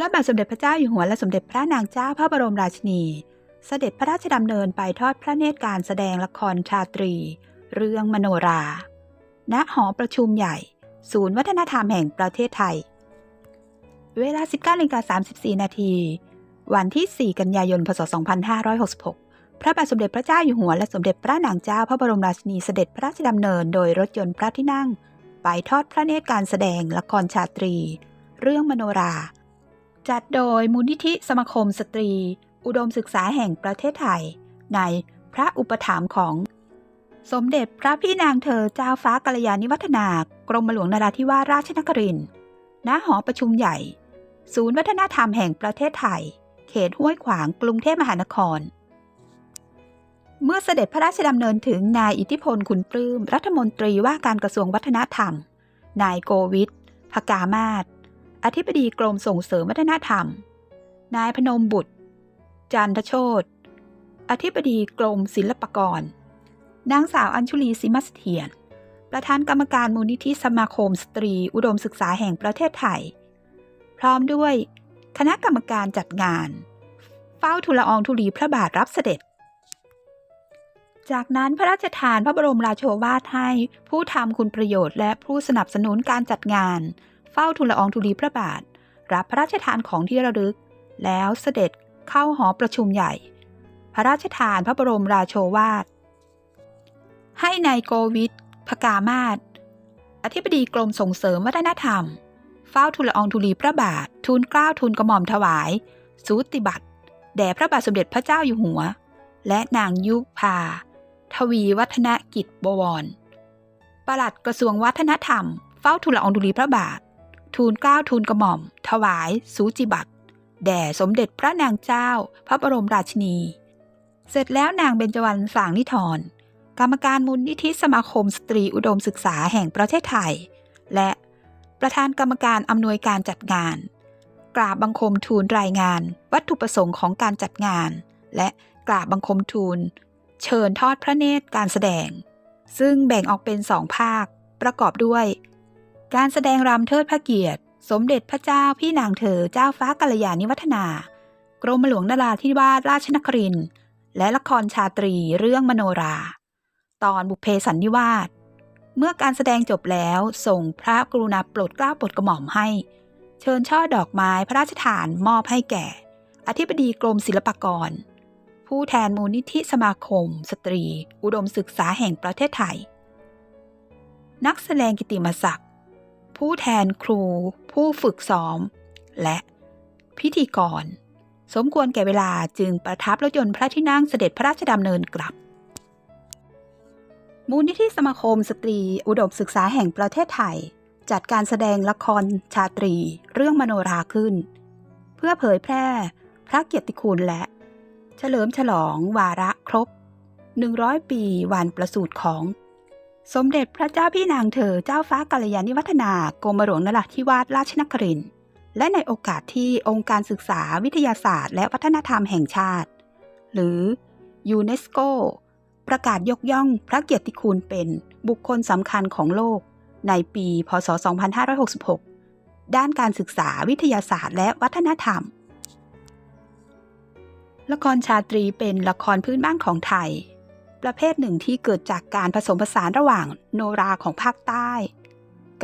ระบาทสมเด็จพระเจ้าอยู่หัวและสมเด็จพระนางเจ้าพระบรมราชินี เสด็จพระราชดำเนินไปทอดพระเนตรการแสดงละครชาตรี เรื่องมโนรา ณ หอประชุมใหญ่ ศูนย์วัฒนธรรมแห่งประเทศไทย เวลา 19นาฬิกา34 นาที วันที่ 4 กันยายน พศ 2566 พระบาทสมเด็จพระเจ้าอยู่หัวและสมเด็จพระนางเจ้าพระบรมราชินีเสด็จพระราชดำเนินโดยรถยนต์พระที่นั่ง ไปทอดพระเนตรการแสดงละครชาตรี เรื่องมโนรา จัดโดยมูลนิธิสมาคมสตรี อุดมศึกษาแห่งประเทศไทย ในพระอุปถัมภ์ของ สมเด็จพระพี่นางเธอเจ้าฟ้ากัลยาณิวัฒนากรมหลวงนราธิวาสราชนครินทร์ณหอประชุมใหญ่ ศูนย์วัฒนธรรมแห่งประเทศไทย เขตห้วยขวางกรุงเทพมหานคร เมื่อเสด็จพระราชดำเนินถึงนายอิทธิพลคุณปลื้มรัฐมนตรีว่าการกระทรวงวัฒนธรรม นายโกวิทพกามาศ อธิบดีกรมส่งเสริมวัฒนธรรม นายพนมบุตร จันทโชตอธิบดีกรมศิลปากร นางสาวอัญชุลีสิมัสเถียน ประธานกรรมการมูลนิธิสมาคม สตรี อุดมศึกษาแห่งประเทศไทย พร้อมด้วยคณะกรรมการจัดงาน เฝ้าทูลอองธุลีพระบาทรับเสด็จ จากนั้นพระราชทานพระบรมราโชวาทให้ผู้ทำคุณประโยชน์และผู้สนับสนุนการจัดงาน เฝ้าทูลอองธุลีพระบาท รับพระราชทานของที่ระลึก แล้วเสด็จเข้าหอประชุมใหญ่ พระราชทานพระบรมราโชวาท ให้ในายโกวิทพกามาศอธิบดีกรมส่งเสริมวัฒนธรรม เฝ้าทูลอองธุลีพระบาท ทูลเกล้าทูลกระหม่อมถวาย สูติบัตรแด่พระบาทสมเด็จพระเจ้าอยู่หัว และนางยุพาทวีวัฒนกิจบวร ประหลัดกระทรวงวัฒนธรรม เฝ้าทูลอองธุลีพระบาท ทูลเกล้าทูลกระหม่อม ถวาย สูจิบัตรแด่สมเด็จพระนางเจ้า พระบรมราชินี เสร็จแล้วนางเบญจวรรณสางนิธรกรรมการมูลนิธิสมาคมสตรีอุดมศึกษาแห่งประเทศไทย และประธานกรรมการอำนวยการจัดงาน กราบบังคมทูลรายงาน วัตถุประสงค์ของการจัดงาน และกราบบังคมทูล เชิญทอดพระเนตรการแสดง ซึ่งแบ่งออกเป็นสองภาค ประกอบด้วย การแสดงรำเทิดพระเกียรติ สมเด็จพระเจ้าพี่นางเธอเจ้าฟ้ากัลยาณิวัฒนา กรมหลวงนราธิวาสราชนครินทร์และละครชาตรีเรื่องมโนรา ตอนบุพเพสันนิวาสเมื่อการแสดงจบแล้วส่งพระกรุณาโปรดเกล้าโปรดกระหม่อมให้ เชิญช่อดอกไม้พระราชทานมอบให้แก่ อธิบดีกรมศิลปากร ผู้แทนมูลนิธิสมาคม สตรี อุดมศึกษาแห่งประเทศไทย นักแสดงกิตติมศักดิ์ ผู้แทนครู ผู้ฝึกซ้อม และพิธีกร สมควรแก่เวลาจึงประทับรถยนต์พระที่นั่งเสด็จพระราชดำเนินกลับ มูลนิธิสมาคมสตรี อุดมศึกษาแห่งประเทศไทย จัดการแสดงละครชาตรี เรื่องมโนราขึ้น เพื่อเผยแพร่พระเกียรติคุณและ เฉลิมฉลองวาระครบ 100 ปีวันประสูติของ สมเด็จพระเจ้าพี่นางเธอเจ้าฟ้ากัลยาณิวัฒนากรมหลวงนราธิวาสราชนครินทร์และในโอกาสที่องค์การศึกษาวิทยาศาสตร์ และวัฒนธรรมแห่งชาติ หรือยูเนสโกประกาศยกย่องพระเกียรติคุณเป็นบุคคลสำคัญของโลก ในปี พศ 2566 ด้านการศึกษาวิทยาศาสตร์และวัฒนธรรม ละครชาตรีเป็นละครพื้นบ้านของไทย ประเภทหนึ่งที่เกิดจากการผสมผสานระหว่างโนราของภาคใต้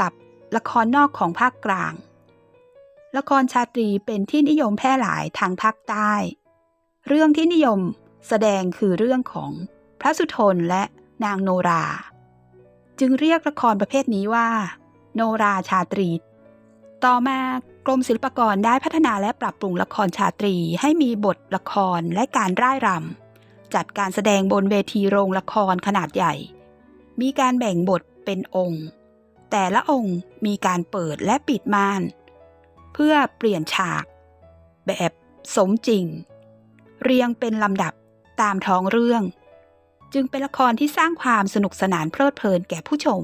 กับละครนอกของภาคกลาง ละครชาตรีเป็นที่นิยมแพร่หลายทางภาคใต้ เรื่องที่นิยมแสดงคือเรื่องของพระสุทนและนางโนรา จึงเรียกละครประเภทนี้ว่า โนราชาตรี ต่อมากรมศิลปากรได้พัฒนาและปรับปรุงละครชาตรีให้มีบทละครและการร่ายรำ จัดการแสดงบนเวทีโรงละครขนาดใหญ่ มีการแบ่งบทเป็นองค์ แต่ละองค์มีการเปิดและปิดม่าน เพื่อเปลี่ยนฉาก แบบสมจริง เรียงเป็นลำดับตามท้องเรื่อง จึงเป็นละครที่สร้างความสนุกสนานเพลิดเพลินแก่ผู้ชม